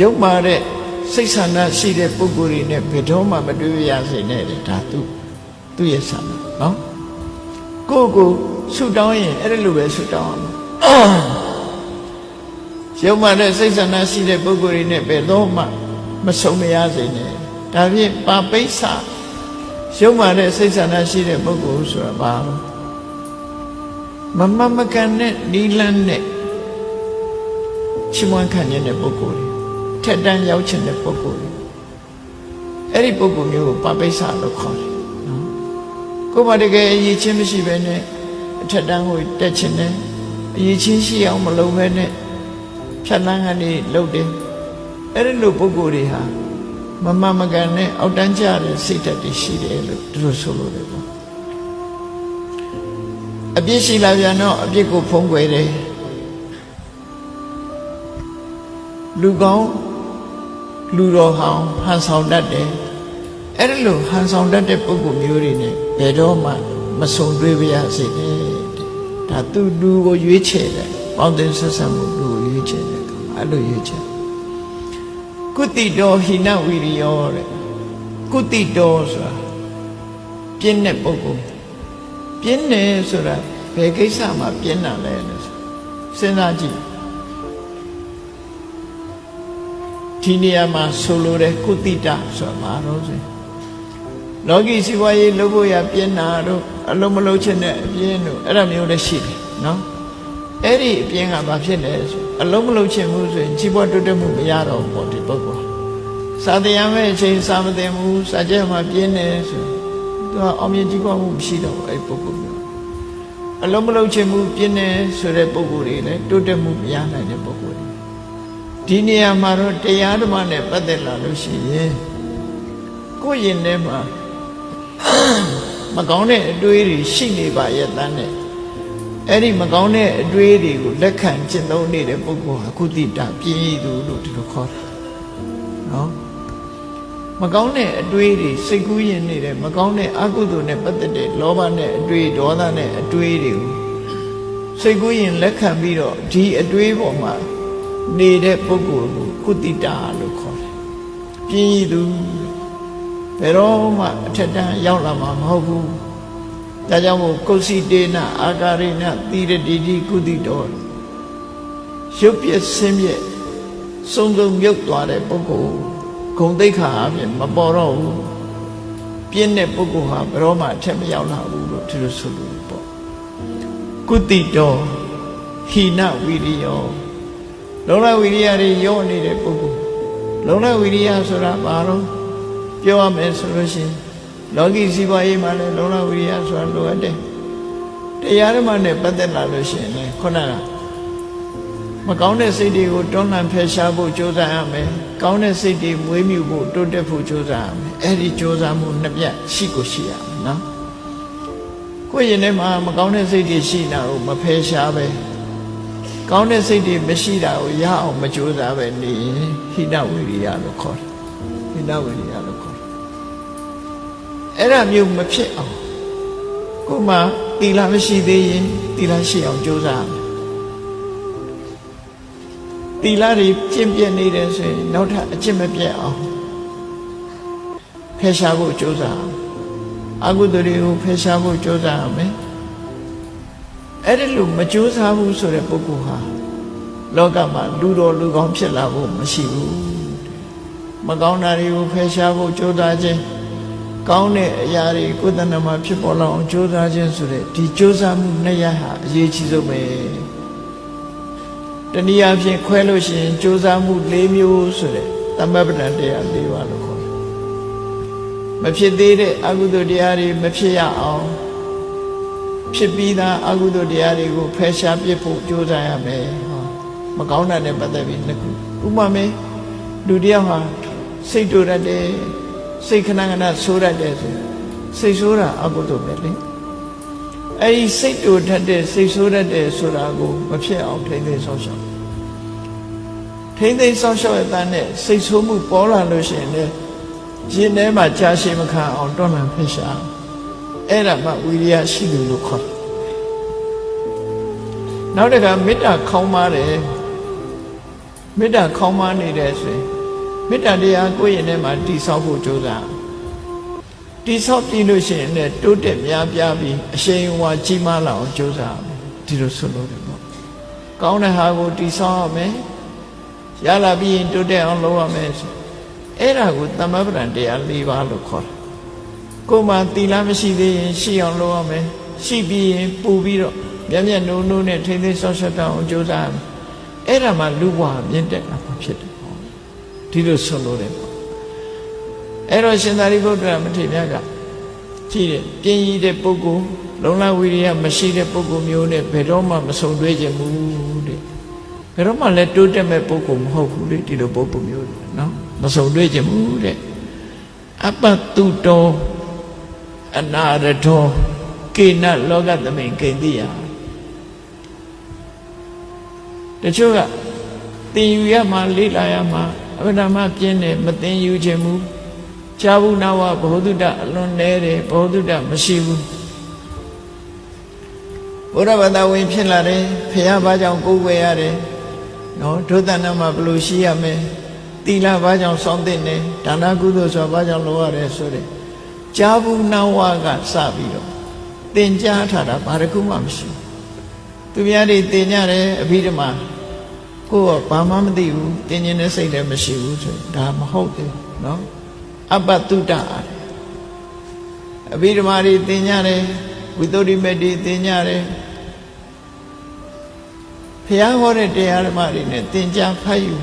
ရုပ်မာတဲ့စိတ်ဆန္ဒရှိတဲ့ပုဂ္ဂိုလ်တွေနဲ့ဘယ်တော့မှမတွေ့ရစေနဲ့တဲ့ဒါသူသူ့ရဲ့ဆန္ဒနော်ကိုယ့်ကိုဆုတောင်းရင်အဲ့ဒါလိုပဲဆုတောင်းအောင်ရုပ်မာတဲ့စိတ်ဆန္ဒရှိတဲ့ပုဂ္ဂိုလ်တွေနဲ့ဘယ်တော့မှမဆုံမရစေနဲ့ဒါဖြင့်ပါပိဿရုပ်မာတဲ့စိတ်ဆန္ဒရှိတဲ့ပုဂ္ဂိုလ်ဆိုတာဘာလဲမမမကန်တဲ့နီလန်းနဲ့ချီးမွမ်းခံခြင်းတဲ့ပုဂ္ဂိုလ်တွေ ထက်တန်းရောက်ခြင်းတဲ့ပုဂ္ဂိုလ်တွေအဲ့ဒီပုဂ္ဂိုလ်မျိုးကိုပပိဿလို့ခေါ်တယ်နော်ကိုယ်မတကယ်အရေးချင်းမရှိဘဲနဲ့အထက်တန်းကိုတက်ခြင်းနဲ့အရေးချင်းရှိအောင်မလုပ်ဘဲနဲ့ဖြတ်လန်းကနေလုပ်တယ်အဲ့ဒီလိုပုဂ္ဂိုလ်တွေဟာမမမကန်နဲ့အောက်တန်းကျတဲ့စိတ်ဓာတ်တွေရှိတယ်လို့သူတို့ဆိုလို့တယ်ပေါ့အပြစ်ရှိလာပြန်တော့အပြစ်ကိုဖုံးကွယ်တယ်လူကောင်း လူတော်ဟောင်းဟန်ဆောင်တတ်တယ်အဲ့ဒါလိုဟန်ဆောင်တတ်တဲ့ပုဂ္ဂိုလ်မျိုးတွေနဲ့ဘယ်တော့မှမဆုံတွေ့ပါရစေနဲ့တဲ့ဒါသူလူကိုရွေးချယ်တယ်ပေါင်းတင်ဆက်ဆံမှုလူကိုရွေးချယ်တယ်အဲ့လိုရွေးချယ်ကုတိတော်ဟိနဝိရိယောတဲ့ကုတိတော်ဆိုတာပြင်းတဲ့ပုဂ္ဂိုလ်ပြင်းတယ်ဆိုတာဘယ်ကိစ္စမှာပြင်းတာလဲလို့စဉ်းစားကြည့် ဒီနေရာမှာဆိုလိုတဲ့ကုတိတဆိုတာဘာလို့ဆိုလောကီစီဝါရေးလုပ်ဖို့ရပြင်းတာတို့အလုံးမလုံးချင်တဲ့အပြင်းတို့အဲ့ဒါမျိုးလည်းရှိတယ်နော်အဲ့ဒီအပြင်းကဘာဖြစ်လဲဆိုအလုံးမလုံးချင်ဘူးဆိုရင်ကြီးပွားတိုးတက်မှုမရတော့ဘူးပေါ့ဒီပုဂ္ဂိုလ်စာတရားမဲ့အချိန်စာမသင်ဘူးစာကျက်မှာပြင်းနေဆိုသူကအောင်မြင်ကြီးပွားမှုမရှိတော့ဘူးအဲ့ဒီပုဂ္ဂိုလ်မျိုးအလုံးမလုံးချင်ဘူးပြင်းနေဆိုတဲ့ပုဂ္ဂိုလ်တွေလည်းတိုးတက်မှုမရနိုင်တဲ့ပုဂ္ဂိုလ်တွေ ဒီနေရာမှာတော့တရားဓမ္မနဲ့ပတ်သက်လာလို့ရှိရင်ကိုယ့်ရင်ထဲမှာမကောင်းတဲ့အတွေးတွေရှိနေပါရဲ့တန်းနဲ့အဲ့ဒီမကောင်းတဲ့အတွေးတွေကိုလက်ခံကျင့်သုံးနေတဲ့ပုဂ္ဂိုလ်ဟာကုသတာပြည့်သူလို့ဒီလိုခေါ်တယ်နော်မကောင်းတဲ့အတွေးတွေစိတ်ကူးရင်နေတဲ့မကောင်းတဲ့အကုသိုလ်နဲ့ပတ်သက်တဲ့လောဘနဲ့အတွေးဒေါသနဲ့အတွေးတွေကိုစိတ်ကူးရင်လက်ခံပြီးတော့ဒီအတွေးပေါ်မှာ နေတဲ့ပုဂ္ဂိုလ်ကိုကုသတာလို့ခေါ်တယ်ပြည့်သူဘယ်တော့မှအထက်တန်းရောက်လာမှာမဟုတ်ဘူးဒါကြောင့်မို့ကုသိတေနအာကာရိနသီရတိတိကုသိတော်ရုပ်ပြည့်ဆင်းပြည့်စုံစုံမြုပ်သွားတဲ့ပုဂ္ဂိုလ်ဂုံတိတ်ခါအပြင်မပေါ်တော့ဘူးပြင်းတဲ့ပုဂ္ဂိုလ်ဟာဘယ်တော့မှအထက်မရောက်လာဘူးလို့ဒီလိုဆိုလို့ပေါ့ကုသိတော်ဟိနဝိရိယော လုံလဝိရိယတွေယောနေတဲ့ပုဂ္ဂိုလ်လုံလဝိရိယဆိုတာဘာလို့ပြောရမယ်ဆိုလို့ရှိရင်လောကီစီးပွားရေးမှာလည်းလုံလဝိရိယဆိုတာလိုအပ်တယ်တရားဓမ္မနဲ့ပတ်သက်လာလို့ရှိရင်လည်းခုနကမကောင်းတဲ့စိတ်တွေကိုတွန်းလှန်ဖယ်ရှားဖို့ကြိုးစားရမယ်ကောင်းတဲ့စိတ်တွေမွေးမြူဖို့တိုးတက်ဖို့ကြိုးစားရမယ်အဲ့ဒီကြိုးစားမှုနှစ်ပြတ်ရှိကိုရှိရမယ်နော်ကိုယ့်ရင်ထဲမှာမကောင်းတဲ့စိတ်တွေရှိတာကိုမဖယ်ရှားပဲ ကောင်းတဲ့စိတ်တွေမရှိတာကိုရအောင်မကြိုးစားပဲနေရင်ဟိနဝိရိယလို့ခေါ်တယ်ဟိနဝိရိယလို့ခေါ်တယ်အဲ့ဒါမျိုးမဖြစ်အောင်ကိုယ်မှတီလာမရှိသေးရင်တီလာရှိအောင်ကြိုးစားရမယ်တီလာတွေကျင့်ပြနေတယ်ဆိုရင်နောက်ထပ်အကျင့်မပြတ်အောင်ဖယ်ရှားဖို့ကြိုးစားအောင်အကုသိုလ်တွေကိုဖယ်ရှားဖို့ကြိုးစားရမယ် အဲ့ဒီလိုမကြိုးစားဘူးဆိုတဲ့ပုဂ္ဂိုလ်ဟာလောကမှာလူတော်လူကောင်းဖြစ်လာဖို့မရှိဘူးမကောင်းတာတွေကိုဖယ်ရှားဖို့ကြိုးစားခြင်းကောင်းတဲ့အရာတွေကိုယ်တဏ္ဍမှာဖြစ်ပေါ်လာအောင်ကြိုးစားခြင်းဆိုတဲ့ဒီကြိုးစားမှုနှစ်ရဟာအရေးကြီးဆုံးပဲတနည်းအားဖြင့်ခွဲလို့ရှိရင်ကြိုးစားမှု၄မျိုးဆိုတဲ့သမပ္ပဒံတရား၄ပါးလို့ခေါ်တယ်မဖြစ်သေးတဲ့အကုသိုလ်တရားတွေမဖြစ်ရအောင် ဖြစ်ပြီးသားအကုသိုလ်တရားတွေကိုဖယ်ရှားပြစ်ဖို့ကြိုးစားရမယ်ဟောမကောင်းတာနဲ့ပတ်သက်ပြီးနှစ်ခုဥပမာလူတယောက်ဟာစိတ်တူတတ်တယ်စိတ်ခဏခဏဆိုးတတ်တယ်ဆိုစိတ်ဆိုးတာအကုသိုလ်ပဲလေအဲ့ဒီစိတ်တူတတ်တဲ့စိတ်ဆိုးတတ်တဲ့ဆိုတာကိုမဖြစ်အောင်ထိမ့်သိမ်းဆောင်ရှောက်ထိမ့်သိမ်းဆောင်ရှောက်ရတဲ့နဲ့စိတ်ဆိုးမှုပေါ်လာလို့ရှိရင်လည်းရင်ထဲမှာကြာရှည်မခံအောင်တွန်းလှန်ဖက်ရှား အဲ့ဒါမှဝိရိယရှိတယ်လို့ခေါ်တယ်နောက်တစ်ခါမေတ္တာခေါင်းပါတယ်မေတ္တာခေါင်းမနေတဲ့ဆိုရင်မေတ္တာတရားကိုယ့်ရင်ထဲမှာတိဆောက်ဖို့ကြိုးစားတိဆောက်ပြီးလို့ရှိရင်လည်းတိုးတက်များပြားပြီးအရှိန်အဝါကြီးမားလာအောင်ကြိုးစားမယ်ဒီလိုဆိုလို့တယ်ပေါ့ကောင်းတဲ့ဟာကိုတိဆောက်ရမယ်ရလာပြီးရင်တိုးတက်အောင်လုပ်ရမယ်ဆိုအဲ့ဒါကိုသမဗ္ဗရံတရား၄ပါးလို့ခေါ်တယ် ကိုယ်မှာသီလမရှိသေးရင်ရှိအောင်လုပ်ရမယ်ရှိပြီးရင်ပူပြီးတော့မျက်မျက်နှိုးနှိုးနဲ့ထိမ့်သိမ်းဆော့ရှော့တောင်းအောင်ကြိုးစားရမယ်အဲ့ဒါမှလူဘဝမြင့်တက်လာမှာဖြစ်တယ်ပေါ့ဒီလိုဆိုလို့တယ်ပေါ့အဲ့တော့ရှင်သာရိပုတ္တရာမထေရမြတ်ကကြည့်တယ်ပြင်းရည်တဲ့ပုဂ္ဂိုလ်လုံလဝိရိယမရှိတဲ့ပုဂ္ဂိုလ်မျိုးနဲ့ဘယ်တော့မှမဆုံတွေ့ခြင်းဘူးတဲ့ဘယ်တော့မှလည်းတိုးတက်မဲ့ပုဂ္ဂိုလ်မဟုတ်ဘူးလေဒီလိုပုဂ္ဂိုလ်မျိုးတွေနော်မဆုံတွေ့ခြင်းဘူးတဲ့အပတ္တုတော အနာရတောကေနလောကသမိန်ကိန္တိယတချို့ကသင်ယူရမှလေ့လာရမှအဗဒမပြင်းတယ်မသင်ယူခြင်းဘူးဇာဘူးနာဝဘောဓုတအလွန်နဲတယ်ဘောဓုတမရှိဘူးဘုရားဘာသာဝင်ဖြစ်လာတယ်ဖះဘာကြောင့်ကိုယ်ွယ်ရတယ်နော်ဒုသနာမှာဘယ်လိုရှိရမလဲတိလဘာကြောင့်စောင့်တဲ့နေဒါနကုသိုလ်ဆိုဘာကြောင့်လုပ်ရတယ်ဆိုတဲ့ ဇာဘူးနာဝကစပြီးတော့သင်ကြားထားတာဘာတစ်ခုမှမရှိဘူးသူများတွေသင်ကြတယ်အဘိဓမ္မာကိုယ်ကဘာမှမသိဘူးသင်ခြင်းနဲ့စိတ်လည်းမရှိဘူးဆိုဒါမဟုတ်ဘူးเนาะအပတ္တုတအဘိဓမ္မာတွေသင်ကြတယ်ဝိသုဒ္ဓိမက်တွေသင်ကြတယ်ဘုရားဟောတဲ့တရားဓမ္မတွေနဲ့သင်ကြားဖတ်ယူ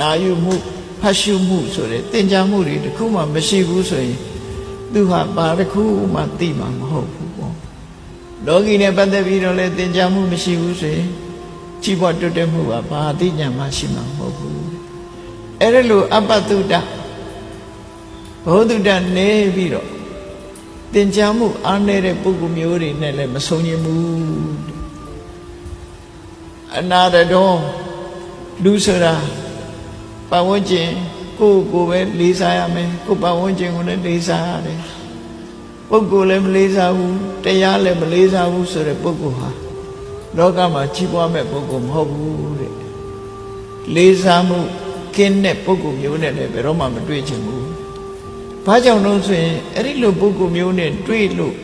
နာယူမှုဖတ်ရှုမှုဆိုတဲ့သင်ကြားမှုတွေတခုမှမရှိဘူးဆိုရင် သူဟာဘာတစ်ခုမှသိမှာမဟုတ်ဘူးပေါ့လောကီနဲ့ပတ်သက်ပြီးတော့လည်းသင်ကြားမှုမရှိဘူးဆိုရင်ကြီးပွားတိုးတက်မှုကဘာအသိဉာဏ်မှရှိမှာမဟုတ်ဘူးအဲ့ဒါလိုအပ္ပတုတ္တဘောဓုတ္တနေပြီးတော့သင်ကြားမှုအားနေတဲ့ပုဂ္ဂိုလ်မျိုးတွေနဲ့လည်းမဆုံးရင်ဘူးအနာရတော်လူဆိုတာပတ်ဝန်းကျင် ကိုယ့်ကိုယ်ပဲလေးစားရမယ်ကိုယ်ပတ်ဝန်းကျင်ကိုလည်းလေးစားရတယ်ပုဂ္ဂိုလ်လည်းမလေးစားဘူးတရားလည်းမလေးစားဘူးဆိုတဲ့ပုဂ္ဂိုလ်ဟာလောကမှာကြီးပွားမဲ့ပုဂ္ဂိုလ်မဟုတ်ဘူးတဲ့လေးစားမှုကင်းတဲ့ပုဂ္ဂိုလ်မျိုးနဲ့လည်းဘယ်တော့မှမတွေ့ချင်ဘူးဘာကြောင့်လို့ဆိုရင်အဲ့ဒီလိုပုဂ္ဂိုလ်မျိုးနဲ့တွေ့လို့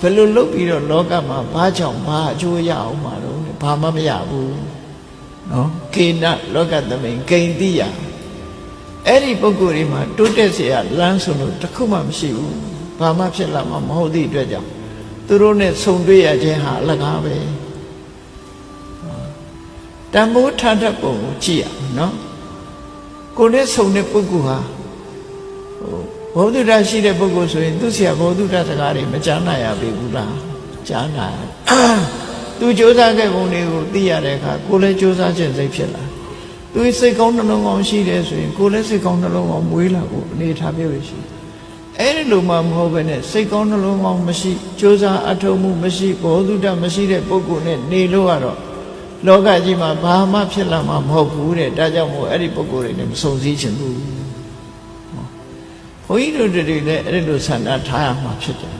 ဘယ်လိုလုပ်ပြီးတော့လောကမှာဘာကြောင့်ဘာအကျိုးရအောင်မှာတော့ဘာမှမရဘူးနော်ကေနလောကသမိန်ဂိန္တိယ အဲ့ဒီပုဂ္ဂိုလ်တွေမှာတိုးတက်เสียလမ်းဆိုလို့တစ်ခုမှမရှိဘူးဘာမှဖြစ်လာမှာမဟုတ်သည့်အတွက်ကြောင့်သူတို့နဲ့ဆုံတွေ့ရခြင်းဟာအလကားပဲတန်ဖိုးထားတတ်ပုံကိုကြည့်ရအောင်နော်ကိုယ်နဲ့ဆုံတဲ့ပုဂ္ဂိုလ်ဟာဟိုဘောဓုတရှိတဲ့ပုဂ္ဂိုလ်ဆိုရင်သူ့ဆရာဘောဓုတစကားတွေမကြားနိုင်ရပြီဘူးလားကြားနိုင်သူစ조사ခဲ့ပုံတွေကိုသိရတဲ့အခါကိုယ်လည်းစ조사ခြင်းစိတ်ဖြစ်လာ သူစိတ်ကောင်းနှလုံးကောင်းရှိတယ်ဆိုရင်ကိုယ်လည်းစိတ်ကောင်းနှလုံးကောင်းမွေးလာဖို့အနေထားမျိုးရှိအဲ့ဒီလိုမှမဟုတ်ဘဲနဲ့စိတ်ကောင်းနှလုံးကောင်းမရှိစ조사အထုံမှုမရှိဘောဓုတမရှိတဲ့ပုဂ္ဂိုလ်နဲ့နေလို့ကတော့လောကကြီးမှာဘာမှဖြစ်လာမှာမဟုတ်ဘူးတဲ့ဒါကြောင့်မို့အဲ့ဒီပုဂ္ဂိုလ်တွေနဲ့မစုံစည်းချင်ဘူးဘုန်းကြီးတို့တွေလည်းအဲ့ဒီလိုဆန္ဒထားရမှာဖြစ်တယ်ပေါ့နော်